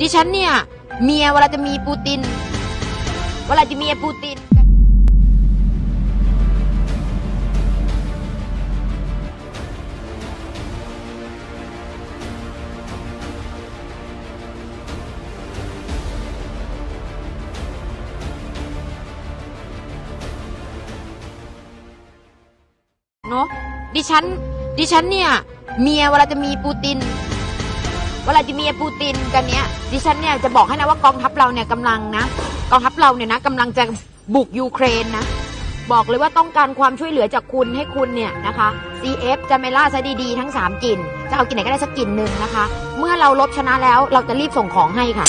ดิฉันเนี่ย เมียเวลาจะมีปูติน เวลาจะมีปูติน เนอะดิฉัน ดิฉันเนี่ย เมียเวลาจะมีปูตินเวลาจะมีปูตินกันเนี้ยดิฉันเนี่ยจะบอกให้นะว่ากองทัพเราเนี่ยกำลังนะกองทัพเราเนี่ยนะกำลังจะบุกยูเครนนะบอกเลยว่าต้องการความช่วยเหลือจากคุณให้คุณเนี่ยนะคะ CF จะไมล่าซะดีๆทั้ง 3กลิ่นจะเอากลิ่นไหนก็ได้สักกลิ่นหนึ่งนะคะ เมื่อเราลบชนะแล้วเราจะรีบส่งของให้ค่ะ